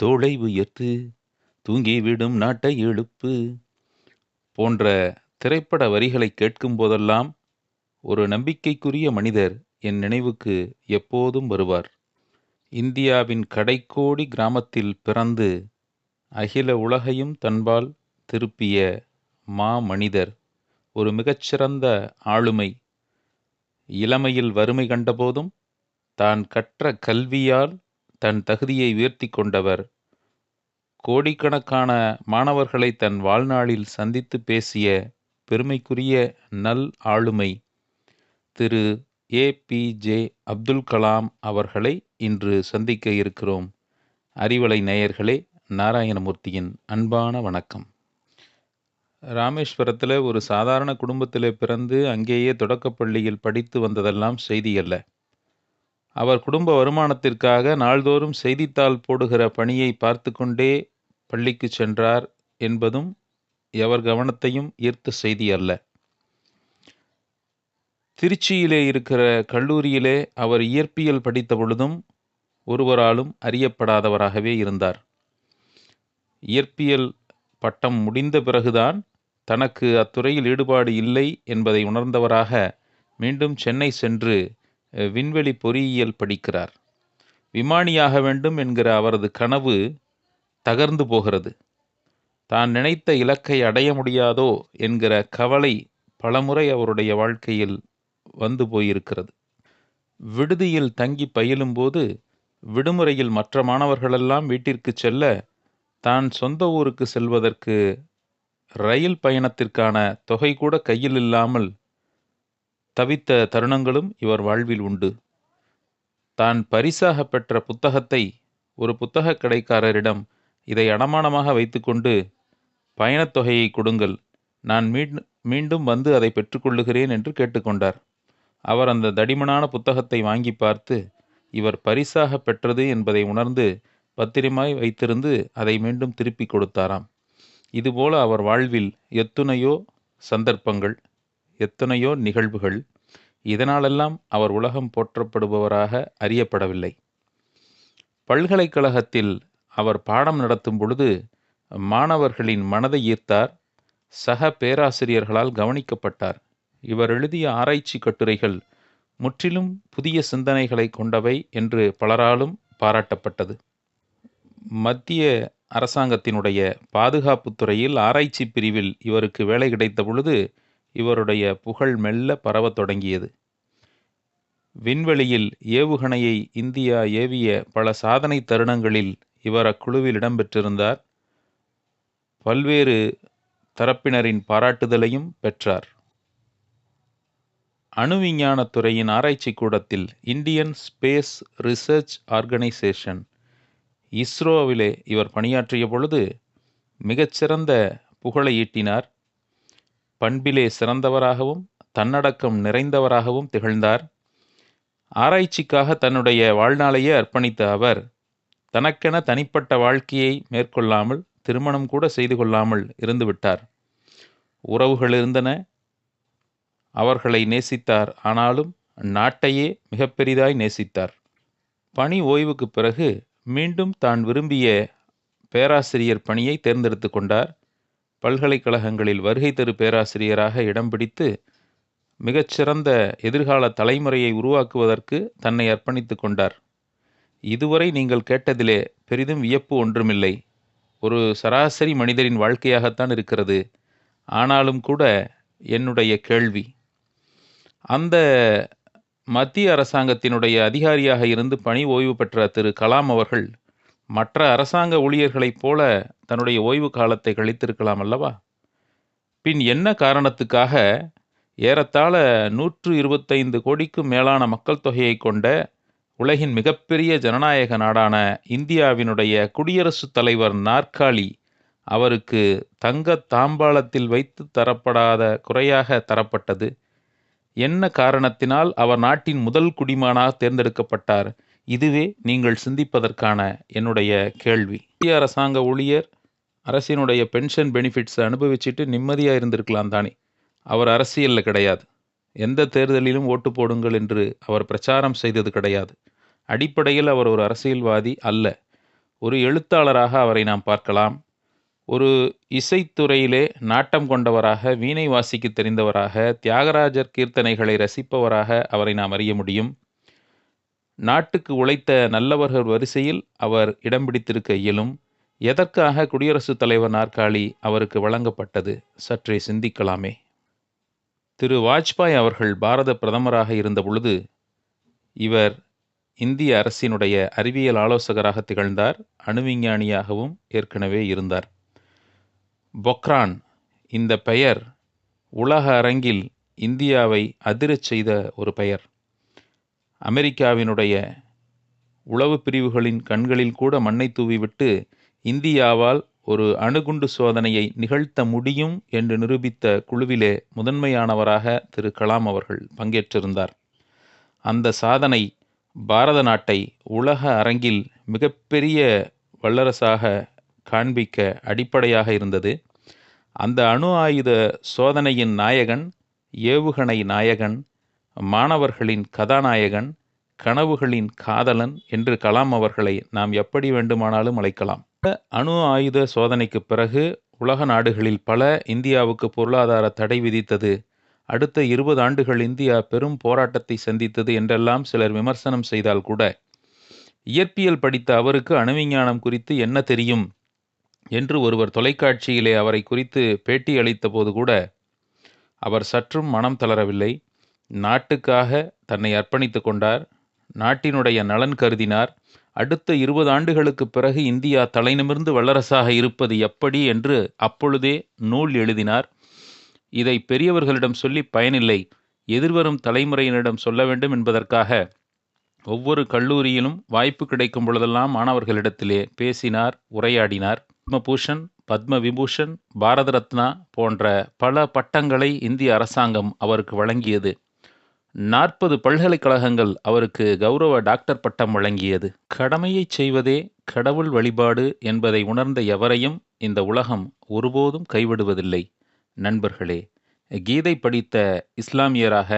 தோளை உயர்த்து தூங்கிவிடும் நாட்டை எழுப்பு போன்ற திரைப்பட வரிகளை கேட்கும் போதெல்லாம் ஒரு நம்பிக்கைக்குரிய மனிதர் என் நினைவுக்கு எப்போதும் வருவார். இந்தியாவின் கடைக்கோடி கிராமத்தில் பிறந்து அகில உலகையும் தன்பால் திருப்பிய மா மனிதர் ஒரு மிகச்சிறந்த ஆளுமை. இளமையில் வறுமை கண்டபோதும் தான் கற்ற கல்வியால் தன் தகுதியை உயர்த்தி கொண்டவர். கோடிக்கணக்கான மாணவர்களை தன் வாழ்நாளில் சந்தித்து பேசிய பெருமைக்குரிய நல் ஆளுமை திரு. A. P. J. Abdul Kalam அவர்களை இன்று சந்திக்க இருக்கிறோம். அறிவலை நேயர்களே நாராயணமூர்த்தியின் அன்பான வணக்கம். ராமேஸ்வரத்தில் ஒரு சாதாரண குடும்பத்தில் பிறந்து அங்கேயே தொடக்கப்பள்ளியில் படித்து வந்ததெல்லாம் செய்தி அல்ல. அவர் குடும்ப வருமானத்திற்காக நாள்தோறும் செய்தித்தாள் போடுகிற பணியை பார்த்து கொண்டே பள்ளிக்கு சென்றார் என்பதும் எவர் கவனத்தையும் ஈர்த்த செய்தி அல்ல. திருச்சியிலே இருக்கிற கல்லூரியிலே அவர் இயற்பியல் படித்த பொழுதும் ஒருவராலும் அறியப்படாதவராகவே இருந்தார். இயற்பியல் பட்டம் முடிந்த பிறகுதான் தனக்கு அத்துறையில் ஈடுபாடு இல்லை என்பதை உணர்ந்தவராக மீண்டும் சென்னை சென்று விண்வெளி பொறியியல் படிக்கிறார். விமானியாக வேண்டும் என்கிற அவரது கனவு தகர்ந்து போகிறது. தான் நினைத்த இலக்கை அடைய முடியாதோ என்கிற கவலை பலமுறை அவருடைய வாழ்க்கையில் வந்து போயிருக்கிறது. விடுதியில் தங்கி பயிலும்போது விடுமுறையில் மற்ற மாணவர்களெல்லாம் வீட்டிற்கு செல்ல தான் சொந்த ஊருக்கு செல்வதற்கு ரயில் பயணத்திற்கான தொகை கூட கையில் இல்லாமல் தவித்த தருணங்களும் இவர் வாழ்வில் உண்டு. தான் பரிசாக பெற்ற புத்தகத்தை ஒரு புத்தகக் கடைக்காரரிடம் இதை அடமானமாக வைத்துக்கொண்டு பயணத்தொகையை கொடுங்கள். நான் மீண்டும் மீண்டும் வந்து அதை பெற்றுக்கொள்ளுகிறேன் என்று கேட்டுக்கொண்டார். அவர் அந்த தடிமனான புத்தகத்தை வாங்கி பார்த்து இவர் பரிசாக பெற்றது என்பதை உணர்ந்து பத்திரமாய் வைத்திருந்து அதை மீண்டும் திருப்பி கொடுத்தாராம். இதுபோல அவர் வாழ்வில் எத்துணையோ சந்தர்ப்பங்கள் எத்தனையோ நிகழ்வுகள் இதனாலெல்லாம் அவர் உலகம் போற்றப்படுபவராக அறியப்படவில்லை. பல்கலைக்கழகத்தில் அவர் பாடம் நடத்தும் பொழுது மாணவர்களின் மனதை ஈர்த்தார் சக பேராசிரியர்களால் கவனிக்கப்பட்டார். இவர் எழுதிய ஆராய்ச்சி கட்டுரைகள் முற்றிலும் புதிய சிந்தனைகளை கொண்டவை என்று பலராலும் பாராட்டப்பட்டது. மத்திய அரசாங்கத்தினுடைய பாதுகாப்புத் துறையில் ஆராய்ச்சி பிரிவில் இவருக்கு வேலை கிடைத்த பொழுது இவருடைய புகழ் மெல்ல பரவத் தொடங்கியது. விண்வெளியில் ஏவுகணையை இந்தியா ஏவிய பல சாதனை தருணங்களில் இவர் அக்குழுவில் இடம்பெற்றிருந்தார் பல்வேறு தரப்பினரின் பாராட்டுதலையும் பெற்றார். அணுவிஞ்ஞானத் துறையின் ஆராய்ச்சி கூடத்தில் இந்தியன் ஸ்பேஸ் ரிசர்ச் ஆர்கனைசேஷன் இஸ்ரோவிலே இவர் பணியாற்றிய பொழுது மிகச்சிறந்த புகழை ஈட்டினார். பண்பிலே சிறந்தவராகவும் தன்னடக்கம் நிறைந்தவராகவும் திகழ்ந்தார். ஆராய்ச்சிக்காக தன்னுடைய வாழ்நாளையே அர்ப்பணித்த அவர் தனக்கென தனிப்பட்ட வாழ்க்கையை மேற்கொள்ளாமல் திருமணம் கூட செய்து கொள்ளாமல் இருந்துவிட்டார் உறவுகள் இருந்தன அவர்களை நேசித்தார் ஆனாலும் நாட்டையே மிக பெரிதாய் நேசித்தார். பணி ஓய்வுக்கு பிறகு மீண்டும் தான் விரும்பிய பேராசிரியர் பணியை தேர்ந்தெடுத்து கொண்டார். பல்கலைக்கழகங்களில் வருகை தரு பேராசிரியராக இடம் பிடித்து மிகச்சிறந்த எதிர்கால தலைமுறையை உருவாக்குவதற்கு தன்னை அர்ப்பணித்து கொண்டார். இதுவரை நீங்கள் கேட்டதிலே பெரிதும் வியப்பு ஒன்றுமில்லை. ஒரு சராசரி மனிதரின் வாழ்க்கையாகத்தான் இருக்கிறது. ஆனாலும் கூட என்னுடைய கேள்வி அந்த மத்திய அரசாங்கத்தினுடைய அதிகாரியாக இருந்து பணி ஓய்வு பெற்ற திரு கலாம் அவர்கள் மற்ற அரசாங்க ஊழியர்களைப் போல தன்னுடைய ஓய்வு காலத்தை கழித்திருக்கலாம் அல்லவா? பின் என்ன காரணத்துக்காக ஏறத்தாழ நூற்று இருபத்தைந்து கோடிக்கும் மேலான மக்கள் தொகையை கொண்ட உலகின் மிகப்பெரிய ஜனநாயக நாடான இந்தியாவினுடைய குடியரசுத் தலைவர் நாற்காலி அவருக்கு தங்க தாம்பாளத்தில் வைத்து தரப்படாத குறையாக தரப்பட்டது. என்ன காரணத்தினால் அவர் நாட்டின் முதல் குடிமகனாக தேர்ந்தெடுக்கப்பட்டார்? இதுவே நீங்கள் சிந்திப்பதற்கான என்னுடைய கேள்வி. இந்திய அரசாங்க ஊழியர் அரசினுடைய பென்ஷன் பெனிஃபிட்ஸை அனுபவிச்சுட்டு நிம்மதியாக இருந்திருக்கலாம் தானே. அவர் அரசியலில் கிடையாது. எந்த தேர்தலிலும் ஓட்டு போடுங்கள் என்று அவர் பிரச்சாரம் செய்தது கிடையாது. அடிப்படையில் அவர் ஒரு அரசியல்வாதி அல்ல. ஒரு எழுத்தாளராக அவரை நாம் பார்க்கலாம். ஒரு இசைத்துறையிலே நாட்டம் கொண்டவராக வீணை வாசிக்கு தெரிந்தவராக தியாகராஜர் கீர்த்தனைகளை ரசிப்பவராக அவரை நாம் அறிய முடியும். நாட்டுக்கு உழைத்த நல்லவர்கள் வரிசையில் அவர் இடம் பிடித்திருக்க இயலும். எதற்காக குடியரசுத் தலைவர் நாற்காலி அவருக்கு வழங்கப்பட்டது சற்றே சிந்திக்கலாமே. திரு வாஜ்பாய் அவர்கள் பாரத பிரதமராக இருந்த பொழுது இவர் இந்திய அரசினுடைய அறிவியல் ஆலோசகராக திகழ்ந்தார் அணுவிஞ்ஞானியாகவும் ஏற்கனவே இருந்தார். பொக்ரான் இந்த பெயர் உலக அரங்கில் இந்தியாவை அதிரச் செய்த ஒரு பெயர். அமெரிக்காவினுடைய உளவு பிரிவுகளின் கண்களில் கூட மண்ணை தூவிவிட்டு இந்தியாவால் ஒரு அணுகுண்டு சோதனையை நிகழ்த்த முடியும் என்று நிரூபித்த குழுவிலே முதன்மையானவராக திரு கலாம் அவர்கள் பங்கேற்றிருந்தார். அந்த சாதனை பாரத நாட்டை உலக அரங்கில் மிகப்பெரிய வல்லரசாக காண்பிக்க அடிப்படையாக இருந்தது. அந்த அணு ஆயுத சோதனையின் நாயகன் ஏவுகணை நாயகன் மாணவர்களின் கதாநாயகன் கனவுகளின் காதலன் என்று கலாம் அவர்களை நாம் எப்படி வேண்டுமானாலும் அழைக்கலாம். அணு ஆயுத சோதனைக்கு பிறகு உலக நாடுகளில் பல இந்தியாவுக்கு பொருளாதார தடை விதித்தது. அடுத்த இருபது ஆண்டுகள் இந்தியா பெரும் போராட்டத்தை சந்தித்தது என்றெல்லாம் சிலர் விமர்சனம் செய்தால் கூட. இயற்பியல் படித்த அவருக்கு அணுவிஞ்ஞானம் குறித்து என்ன தெரியும்? என்று ஒருவர் தொலைக்காட்சியிலே அவரை குறித்து பேட்டி அளித்த போது கூட அவர் சற்றும் மனம் தளரவில்லை. நாட்டுக்காக தன்னை அர்ப்பணித்து கொண்டார். நாட்டினுடைய நலன் கருதினார். அடுத்த இருபது ஆண்டுகளுக்கு பிறகு இந்தியா தலைநிமிர்ந்து வல்லரசாக இருப்பது எப்படி என்று அப்பொழுதே நூல் எழுதினார். இதை பெரியவர்களிடம் சொல்லி பயனில்லை. எதிர்வரும் தலைமுறையினரிடம் சொல்ல வேண்டும் என்பதற்காக ஒவ்வொரு கல்லூரியிலும் வாய்ப்பு கிடைக்கும் பொழுதெல்லாம் மாணவர்களிடத்திலே பேசினார் உரையாடினார். பத்மபூஷன் பத்ம விபூஷன் பாரத ரத்னா போன்ற பல பட்டங்களை இந்திய அரசாங்கம் அவருக்கு வழங்கியது. நாற்பது பல்கலைக்கழகங்கள் அவருக்கு கௌரவ டாக்டர் பட்டம் வழங்கியது. கடமையை செய்வதே கடவுள் வழிபாடு என்பதை உணர்ந்த எவரையும் இந்த உலகம் ஒருபோதும் கைவிடுவதில்லை. நண்பர்களே கீதை படித்த இஸ்லாமியராக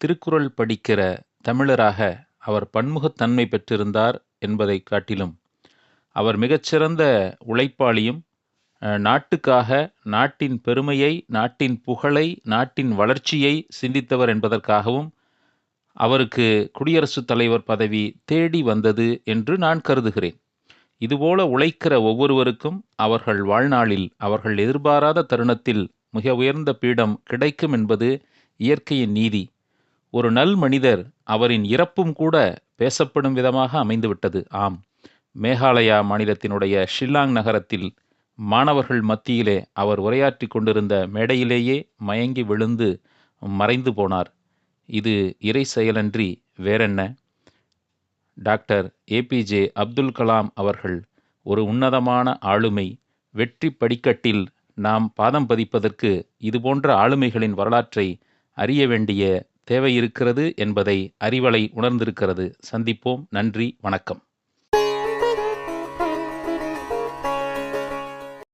திருக்குறள் படிக்கிற தமிழராக அவர் பன்முகத்தன்மை பெற்றிருந்தார் என்பதை காட்டிலும் அவர் மிகச்சிறந்த உழைப்பாளியும் நாட்டுக்காக நாட்டின் பெருமையை நாட்டின் புகழை நாட்டின் வளர்ச்சியை சிந்தித்தவர் என்பதற்காகவும் அவருக்கு குடியரசுத் தலைவர் பதவி தேடி வந்தது என்று நான் கருதுகிறேன். இதுபோல உழைக்கிற ஒவ்வொருவருக்கும் அவர்கள் வாழ்நாளில் அவர்கள் எதிர்பாராத தருணத்தில் மிக உயர்ந்த பீடம் கிடைக்கும் என்பது இயற்கையின் நீதி. ஒரு நல் மனிதர் அவரின் இறப்பும் கூட பேசப்படும் விதமாக அமைந்துவிட்டது. ஆம் மேகாலயா மாநிலத்தினுடைய ஷில்லாங் நகரத்தில் மாணவர்கள் மத்தியிலே அவர் உரையாற்றி கொண்டிருந்த மேடையிலேயே மயங்கி விழுந்து மறைந்து போனார். இது இறை செயலன்றி வேறென்ன? டாக்டர் ஏபிஜே அப்துல் கலாம் அவர்கள் ஒரு உன்னதமான ஆளுமை வெற்றி படிக்கட்டில் நாம் பாதம் பதிப்பதற்கு இதுபோன்ற ஆளுமைகளின் வரலாற்றை அறிய வேண்டிய தேவை இருக்கிறது என்பதை அறிவலை உணர்ந்திருக்கிறது. சந்திப்போம். நன்றி. வணக்கம்.